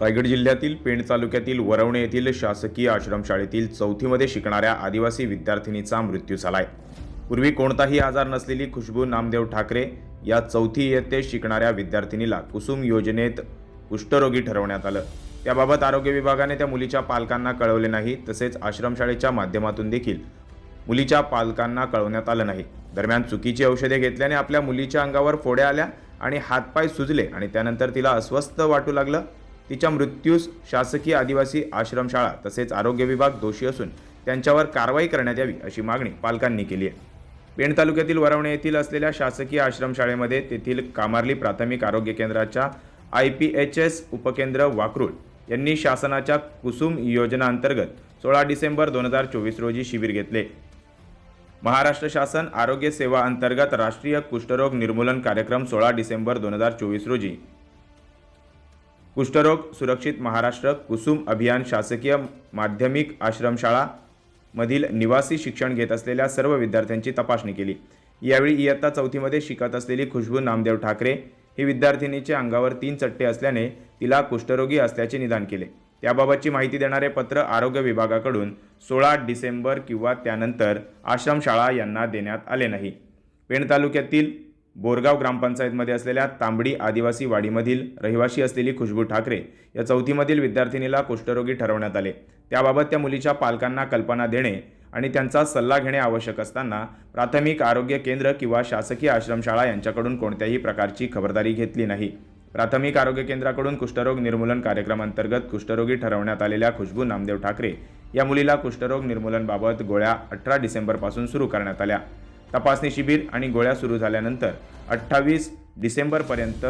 रायगड जिल्ह्यातील पेण तालुक्यातील वरवणे येथील शासकीय आश्रमशाळेतील चौथीमध्ये शिकणाऱ्या आदिवासी विद्यार्थिनीचा मृत्यू झालाय. पूर्वी कोणताही आजार नसलेली खुशबू नामदेव ठाकरे या चौथी इयत्ते शिकणाऱ्या विद्यार्थिनीला कुसुम योजनेत कुष्ठरोगी ठरवण्यात आलं. त्याबाबत आरोग्य विभागाने त्या मुलीच्या पालकांना कळवले नाही तसेच आश्रमशाळेच्या माध्यमातून देखील मुलीच्या पालकांना कळवण्यात आलं नाही. दरम्यान चुकीची औषधे घेतल्याने आपल्या मुलीच्या अंगावर फोड्या आल्या आणि हातपाय सुजले आणि त्यानंतर तिला अस्वस्थ वाटू लागलं. तिच्या मृत्यूस शासकीय आदिवासी आश्रमशाळा तसेच आरोग्य विभाग दोषी असून त्यांच्यावर कारवाई करण्यात यावी अशी मागणी पालकांनी केली आहे. पेण तालुक्यातील वरवणे येथील असलेल्या शासकीय आश्रमशाळेमध्ये तेथील कामार्ली प्राथमिक आरोग्य केंद्राच्या आय पी एच एस उपकेंद्र वाकरूळ यांनी शासनाच्या कुसुम योजना अंतर्गत सोळा डिसेंबर दोन हजार चोवीस रोजी शिबिर घेतले. महाराष्ट्र शासन आरोग्य सेवा अंतर्गत राष्ट्रीय कुष्ठरोग निर्मूलन कार्यक्रम सोळा डिसेंबर दोन हजार चोवीस रोजी कुष्ठरोग सुरक्षित महाराष्ट्र कुसुम अभियान शासकीय माध्यमिक आश्रमशाळा मधील निवासी शिक्षण घेत असलेल्या सर्व विद्यार्थ्यांची तपासणी केली. यावेळी इयत्ता चौथीमध्ये शिकत असलेली खुशबू नामदेव ठाकरे ही विद्यार्थिनीच्या अंगावर तीन चट्टे असल्याने तिला कुष्ठरोगी असल्याचे निदान केले. त्याबाबतची माहिती देणारे पत्र आरोग्य विभागाकडून सोळा डिसेंबर किंवा त्यानंतर आश्रमशाळा यांना देण्यात आले नाही. पेण तालुक्यातील बोरगाव ग्रामपंचायतमध्ये असलेल्या तांबडी आदिवासी वाडीमधील रहिवासी असलेली खुशबू ठाकरे या चौथीमधील विद्यार्थिनीला कुष्ठरोगी ठरवण्यात आले. त्याबाबत त्या मुलीच्या पालकांना कल्पना देणे आणि त्यांचा सल्ला घेणे आवश्यक असताना प्राथमिक आरोग्य केंद्र किंवा शासकीय आश्रमशाळा यांच्याकडून कोणत्याही प्रकारची खबरदारी घेतली नाही. प्राथमिक आरोग्य केंद्राकडून कुष्ठरोग निर्मूलन कार्यक्रमांतर्गत कुष्ठरोगी ठरवण्यात आलेल्या खुशबू नामदेव ठाकरे या मुलीला कुष्ठरोग निर्मूलनबाबत गोळ्या अठरा डिसेंबरपासून सुरू करण्यात आल्या. तपासणी शिबिर आणि गोळ्या सुरू झाल्यानंतर अठ्ठावीस डिसेंबरपर्यंत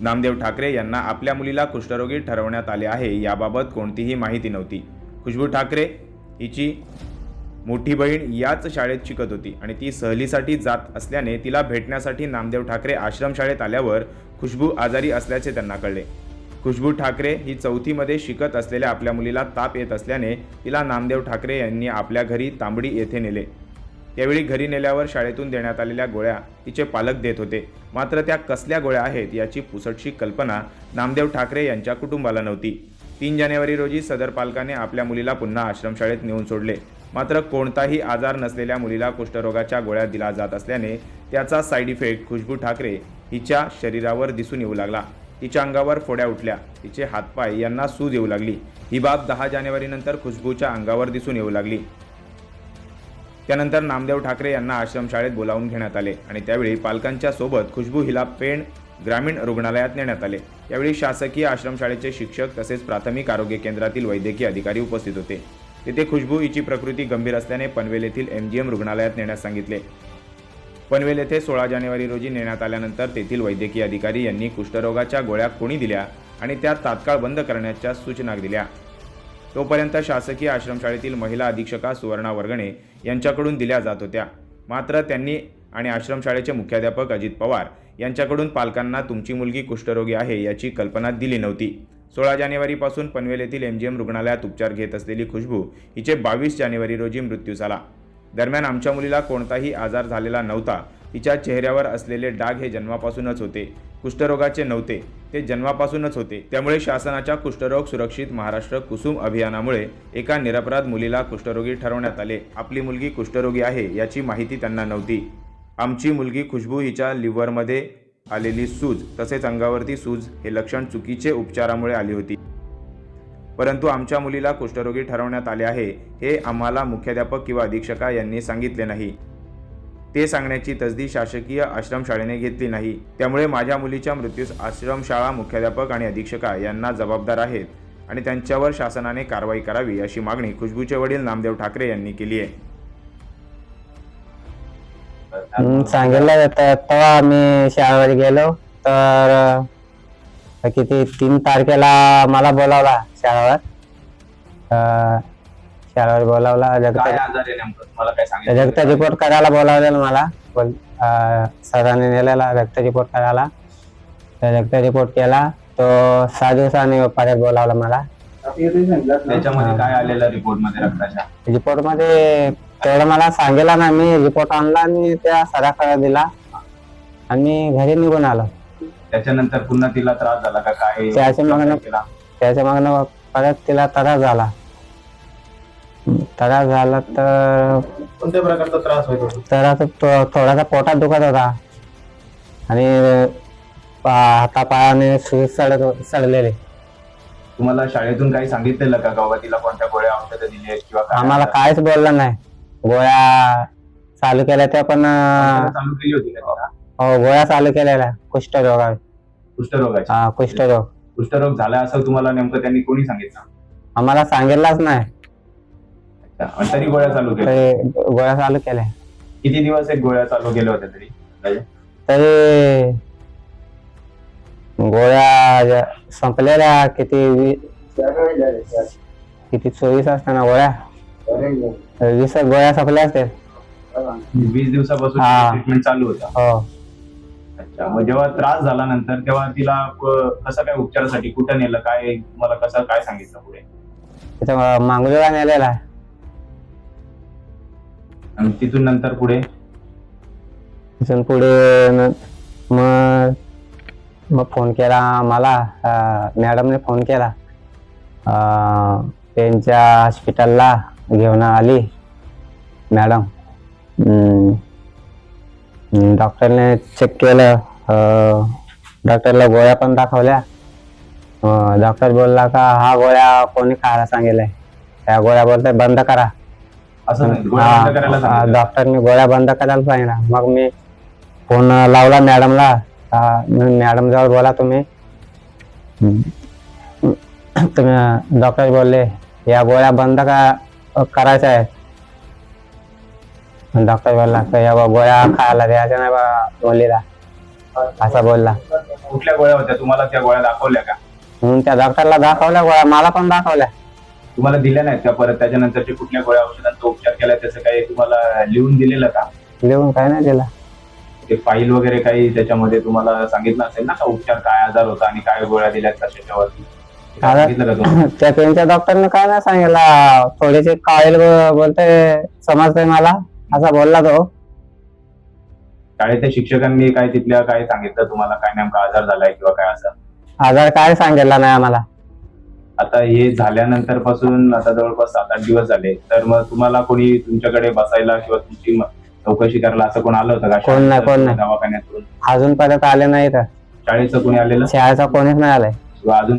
नामदेव ठाकरे यांना आपल्या मुलीला कुष्ठरोगी ठरवण्यात आले आहे याबाबत कोणतीही माहिती नव्हती. खुशबू ठाकरे हिची मोठी बहीण याच शाळेत शिकत होती आणि ती सहलीसाठी जात असल्याने तिला भेटण्यासाठी नामदेव ठाकरे आश्रमशाळेत आल्यावर खुशबू आजारी असल्याचे त्यांना कळले. खुशबू ठाकरे ही चौथीमध्ये शिकत असलेल्या आपल्या मुलीला ताप येत असल्याने तिला नामदेव ठाकरे यांनी आपल्या घरी तांबडी येथे नेले. त्यावेळी घरी नेल्यावर शाळेतून देण्यात आलेल्या गोळ्या तिचे पालक देत होते. मात्र त्या कसल्या गोळ्या आहेत याची पुसटशी कल्पना नामदेव ठाकरे यांच्या कुटुंबाला नव्हती. तीन जानेवारी रोजी सदर पालकाने आपल्या मुलीला पुन्हा आश्रमशाळेत नेऊन सोडले. मात्र कोणताही आजार नसलेल्या मुलीला कुष्ठरोगाच्या गोळ्या दिला जात असल्याने त्याचा साईड इफेक्ट खुशबू ठाकरे हिच्या शरीरावर दिसून येऊ लागला. तिच्या अंगावर फोड्या उठल्या. तिचे हातपाय यांना सूज येऊ लागली. ही बाब दहा जानेवारीनंतर खुशबूच्या अंगावर दिसून येऊ लागली. त्यानंतर नामदेव ठाकरे यांना आश्रमशाळेत बोलावून घेण्यात आले आणि त्यावेळी पालकांच्या सोबत खुशबू हिला पेण ग्रामीण रुग्णालयात नेण्यात आले. यावेळी शासकीय आश्रमशाळेचे शिक्षक तसेच प्राथमिक आरोग्य केंद्रातील वैद्यकीय अधिकारी उपस्थित होते. तेथे खुशबू हिची प्रकृती गंभीर असल्याने पनवेल येथील एमजीएम रुग्णालयात नेण्यास सांगितले. पनवेल येथे सोळा जानेवारी रोजी नेण्यात आल्यानंतर तेथील वैद्यकीय अधिकारी यांनी कुष्ठरोगाच्या गोळ्या कोणी दिल्या आणि त्या तात्काळ बंद करण्याच्या सूचना दिल्या. तोपर्यंत शासकीय आश्रमशाळेतील महिला अधीक्षका सुवर्णा वर्गणे यांच्याकडून दिल्या जात होत्या. मात्र त्यांनी आणि आश्रमशाळेचे मुख्याध्यापक अजित पवार यांच्याकडून पालकांना तुमची मुलगी कुष्ठरोगी आहे याची कल्पना दिली नव्हती. सोळा जानेवारीपासून पनवेल येथील एम रुग्णालयात उपचार घेत असलेली खुशबू हिचे बावीस जानेवारी रोजी मृत्यू झाला. दरम्यान आमच्या मुलीला कोणताही आजार झालेला नव्हता. तिच्या चेहऱ्यावर असलेले डाग हे जन्मापासूनच होते. कुष्ठरोगाचे नव्हते ते जन्मापासूनच होते. त्यामुळे शासनाच्या कुष्ठरोग सुरक्षित महाराष्ट्र कुसुम अभियानामुळे एका निरपराध मुलीला कुष्ठरोगी ठरवण्यात आले. आपली मुलगी कुष्ठरोगी आहे याची माहिती त्यांना नव्हती. आमची मुलगी खुशबू हिच्या लिव्हरमध्ये आलेली सूज तसेच अंगावरती सूज हे लक्षण चुकीचे उपचारामुळे आली होती. परंतु आमच्या मुलीला कुष्ठरोगी ठरवण्यात आले आहे हे आम्हाला मुख्याध्यापक किंवा अधीक्षका यांनी सांगितले नाही. ते सांगण्याची तसदी शासकीय आश्रमशाळेने घेतली नाही. त्यामुळे माझ्या मुलीच्या मृत्यूस आश्रमशाळा मुख्याध्यापक आणि अधीक्षका यांना जबाबदार आहेत आणि त्यांच्यावर शासनाने कारवाई करावी अशी मागणी खुशबूचे वडील नामदेव ठाकरे यांनी केली आहे. सांगितलं जातं तेव्हा आम्ही शाळेवर गेलो. तर किती तीन तारखेला मला बोलावला शाळेवर. शाळेवर बोलावला काय रक्त आजार आहे नेमकं? तुम्हाला काय सांगितलं रक्त रिपोर्ट करायला बोलावलेलं मला. बोल अं, सरांनी नेलेला रक्त रिपोर्ट करायला तर रक्त रिपोर्ट केला. तो सहा दिवसांनी परत बोलावला मला. त्याच्यामध्ये काय आलेलं रिपोर्टमध्ये रक्ताच्या? रिपोर्टमध्ये तेवढं मला सांगितलं ना मी रिपोर्ट आणला आणि त्या सराकडे दिला. आणि घरी निघून आलो. त्याच्यानंतर पुन्हा तिला त्रास झाला का? काय त्याच्या मग ना- केला? त्याच्या मागनं परत तिला त्रास झाला. त्रास झाला तर कोणत्या प्रकारचा त्रास होत तर आता थोडासा पोटात दुखत होता. आणि पा- हातापायाने सुई सडत सडलेले. तुम्हाला शाळेतून काही सांगितलेलं का? गावा तिला कोणत्या गोळ्या औषधं दिली आहेत किंवा काय? आम्हाला काहीच बोललं नाही. गोळ्या चालू केल्या त्या पण औषधं अं, चालू केली होती का तिला? हो गोळ्या चालू केलेल्या कुष्ठरोगा कुष्ठरोगाची. हा कुष्ठरोग. कुष्ठरोग झाला असं तुम्हाला नेमकं त्यांनी कोणी सांगितलं? आम्हाला सांगितलंच नाही. आणि तरी गोळ्या चालू केल्या. तरी गोळ्या चालू केल्या. किती दिवस एक गोळ्या चालू केल्या होत्या तरी? तरी गोळ्या ज्या संपलेल्या किती वी- किती चोवीस असताना गोळ्या. वीस गोळ्या संपल्या असतील. वीस दिवसापासून हा. ट्रीटमेंट चालू होता. हो. अच्छा मग जेव्हा त्रास झाला नंतर तेव्हा तिला क- कसं काय उपचारासाठी कुठं नेलं? काय तुम्हाला कसं काय सांगितलं पुढे? त्याच्या मांगुलीला नेलेला. आहे आणि तिथून नंतर पुढे? तिथून पुढे न- मग मग फोन केला मला मॅडमने फोन केला. अं, त्यांच्या हॉस्पिटलला घेऊन आली मॅडम. डॉक्टरने चेक केलं. डॉक्टरला गोळ्या पण दाखवल्या. डॉक्टर बोलला का हा गोळ्या कोणी खायला सांगितलंय. त्या गोळ्या बोलतोय बंद करा. असं नाही. गोळ्या बंद करायला हा, सांगितलं. डॉक्टरने गोळ्या बंद करायला सांगितलं. मग मी फोन लावला मॅडमला. मॅडम जवळ बोला तुम्ही. तुम्ही डॉक्टर बोलले या गोळ्या बंद का करायच्या आहेत? डॉक्टर बोलला तर या गोळ्या खायला द्यायच्या नाही बा मुलीला असं बोलला. कुठल्या गोळ्या होत्या? तुम्हाला त्या गोळ्या दाखवल्या का? म्हणून त्या डॉक्टरला दाखवल्या गोळ्या. मला पण दाखवल्या. तुम्हाला दिल्या नाहीत का? परत त्याच्यानंतरचे कुठल्या गोळ्या औषधांचा उपचार केला त्याचं काही तुम्हाला लिहून दिलेलं का? लिहून काय नाही दिला. ते फाईल वगैरे काही त्याच्यामध्ये तुम्हाला सांगितलं असेल ना का उपचार काय आजार होता आणि काय गोळ्या दिल्यात कशाच्यावरती सांगितलं का त्या त्यांच्या डॉक्टरने काय नाही सांगितलं. थोडीशी काळेल बोलते समजते मला असा बोलला तो. शाळेच्या शिक्षकांनी काय तिथल्या काय सांगितलं तुम्हाला? काय नेमका आजार झालाय किंवा काय असं? आजार काय सांगितला नाही आम्हाला. आता हे झाल्यानंतरपासून आता जवळपास सात आठ दिवस झाले. तर मग तुम्हाला कोणी तुमच्याकडे बसायला किंवा तुमची चौकशी करायला असं कोण आलं होतं का? कोण नाही, कोण नाही. दवाखान्यातून? अजूनपर्यंत आले नाही तर शाळेचं कोणी आलेलं? शाळेचा कोणीच नाही आलाय. किंवा अजून